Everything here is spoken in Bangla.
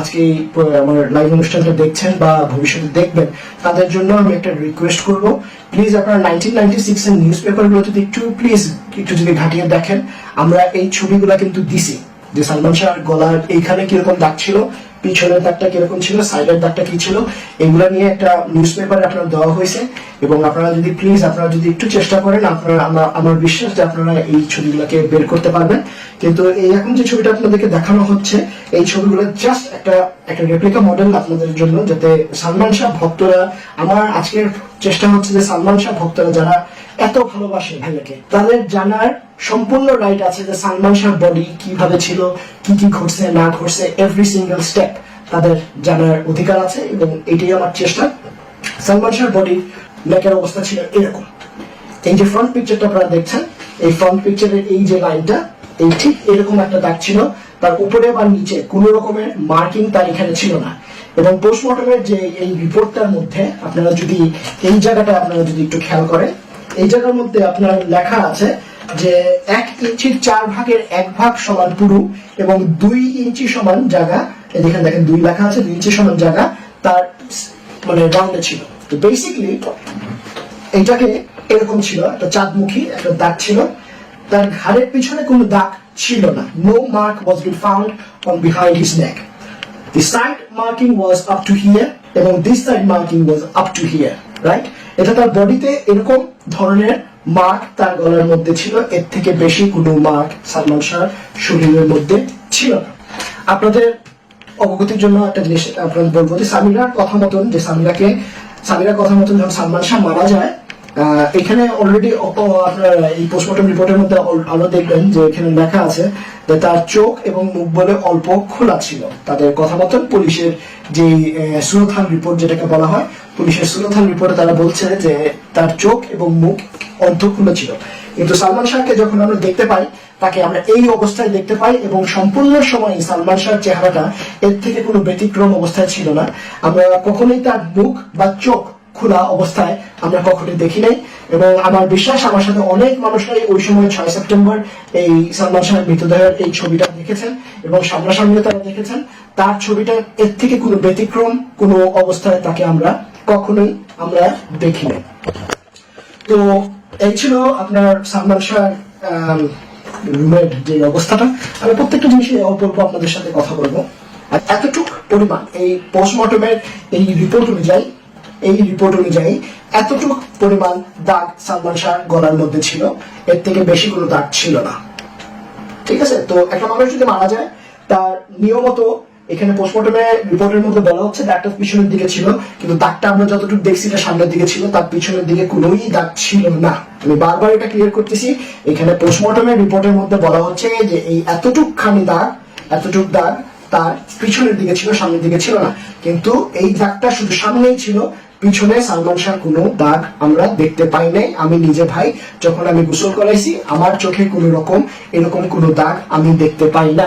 আজকে আমার লাইভ অনুষ্ঠানটা দেখছেন বা ভবিষ্যতে দেখবেন, তাদের জন্য আমি একটা রিকোয়েস্ট করব। প্লিজ আপনারা নাইনটিন নাইনটি সিক্স এর নিউজ পেপারগুলো যদি একটু প্লিজ একটু যদি ঘাটিয়ে দেখেন, আমরা এই ছবিগুলো কিন্তু দিছি। যে সালমান শাহ গলার এইখানে কীরকম দাগ ছিল পিছনের দাগটা কীরকম ছিল, সাইডের দাগটা কি ছিল, এগুলা নিয়ে একটা নিউজ পেপারে আপনার দেওয়া হয়েছে। এবং আপনারা যদি প্লিজ আপনারা যদি একটু চেষ্টা করেন, আপনারা, আমার বিশ্বাস যে আপনারা এই ছবিগুলোকে বের করতে পারবেন। কিন্তু এই এখন যে ছবিটা আপনাদেরকে দেখানো হচ্ছে, এই ছবিগুলো জাস্ট একটা একটা রেপ্লিকা মডেল আপনাদের জন্য, যাতে সালমান শাহ, ভক্তরা, আমার আজকের চেষ্টা হচ্ছে যে সালমান শাহ ভক্তরা যারা এত ভালোবাসে ভাইয়াকে, তাদের জানার সম্পূর্ণ রাইট আছে যে সালমান শাহ বডি কীভাবে ছিল, কি কি ঘটছে, না ঘটছে এভরি সিঙ্গেল স্টেপ তাদের জানার অধিকার আছে এবং এটাই আমার চেষ্টা। সালমান শাহ বডির নেকের অবস্থা ছিল এরকম। এই যে ফ্রন্ট পিকচারটা আপনারা দেখছেন, এই ফ্রন্ট পিকচারের এই যে লাইনটা এই ঠিক এরকম একটা দাগ ছিল, তার উপরে বা নিচে কোনো রকমের মার্কিং তার এখানে ছিল না। এবং পোস্টমর্টমের যে এই রিপোর্টটার মধ্যে আপনারা যদি এই জায়গাটা আপনারা যদি একটু খেয়াল করেন, এই জায়গার মধ্যে আপনার লেখা আছে যে এক ইঞ্চির চার ভাগের এক ভাগ সমান পুরু এবং দুই ইঞ্চি সমান জায়গা এই যেখানে দেখেন দুই লেখা আছে, দুই ইঞ্চি সমান জায়গা, তার মানে রাউন্ডে ছিল। তো বেসিকলি এইটাকে এরকম ছিল, একটা চাঁদমুখী, একটা দাগ ছিল। তার ঘাড়ের পিছনে কোনো দাগ ছিল না। No mark was be found on behind his neck the side marking was up to here এবং this side marking was up to here right এটা তার বডিতে এরকম ধরনের মার্ক তার গলার মধ্যে ছিল। এর থেকে বেশি কোনো মার্ক সালমান শাহ শরীরের মধ্যে ছিল না। আপনাদের অবগতির জন্য একটা জিনিস আপনাদের বলব যে সামিরার কথা মতন, যে সামিরাকে সামিরার কথা মতন যখন সালমান শাহ মারা যায় এখানে অলরেডি এই পোস্টমর্টম রিপোর্টের মধ্যে আরও দেখবেন যে এখানে লেখা আছে যে তার চোখ এবং মুখ বলে অল্প খোলা ছিল। তাদের কথা মতন পুলিশের যে সুরথান রিপোর্ট যেটাকে বলা হয়, পুলিশের সুরথান রিপোর্টে তারা বলছে যে তার চোখ এবং মুখ অর্ধ খোলা ছিল। কিন্তু সালমান শাহকে যখন আমরা দেখতে পাই, তাকে আমরা এই অবস্থায় দেখতে পাই এবং সম্পূর্ণ সময় সালমান শাহর চেহারাটা এর থেকে কোনো ব্যতিক্রম অবস্থায় ছিল না। আমরা কখনোই তার মুখ বা চোখ খোলা অবস্থায় আমরা কখনোই দেখি নাই। এবং আমার বিশ্বাস, আমার সাথে অনেক মানুষরাই ওই সময় ছয় সেপ্টেম্বর এই সালমান শাহের মৃতদেহের এই ছবিটা দেখেছেন এবং সামনাসামনিও তারা দেখেছেন। তার ছবিটা এর থেকে কোনো ব্যতিক্রম কোনো অবস্থায় তাকে আমরা কখনোই আমরা দেখি নাই। তো এই ছিল আপনার সালমান শাহ রুমের যে অবস্থাটা। আমি প্রত্যেকটা জিনিসে অল্প অল্প আপনাদের সাথে কথা বলব। আর এতটুক পরিমাণ এই পোস্টমর্টমের এই রিপোর্ট অনুযায়ী এই রিপোর্ট অনুযায়ী এতটুক পরিমাণ দাগ সালমান শাহ গলার মধ্যে ছিল, এর থেকে বেশি কোনো দাগ ছিল না। ঠিক আছে? তো একটা মানুষ যদি মারা যায়, তার নিয়মত এখানে পোস্টমর্টমে রিপোর্টের মধ্যে বলা হচ্ছে দাগটা পিছনের দিকে ছিল, কিন্তু দাগটা আমরা যতটুকু দেখছি এটা সামনের দিকে ছিল, তার পিছনের দিকে কোনোই দাগ ছিল না। আমি বারবার এটা ক্লিয়ার করতেছি, এখানে পোস্টমর্টমের রিপোর্টের মধ্যে বলা হচ্ছে যে এই এতটুক খানি দাগ, এতটুক দাগ তার পিছনের দিকে ছিল, সামনের দিকে ছিল না। কিন্তু এই দাগটা শুধু সামনেই ছিল পিছনে সালমান শাহ কোনো দাগ আমরা দেখতে পাই নাই। আমি নিজে ভাই, যখন আমি গোসল করাইছি, আমার চোখে কোনো রকম এরকম কোনো দাগ আমি দেখতে পাই না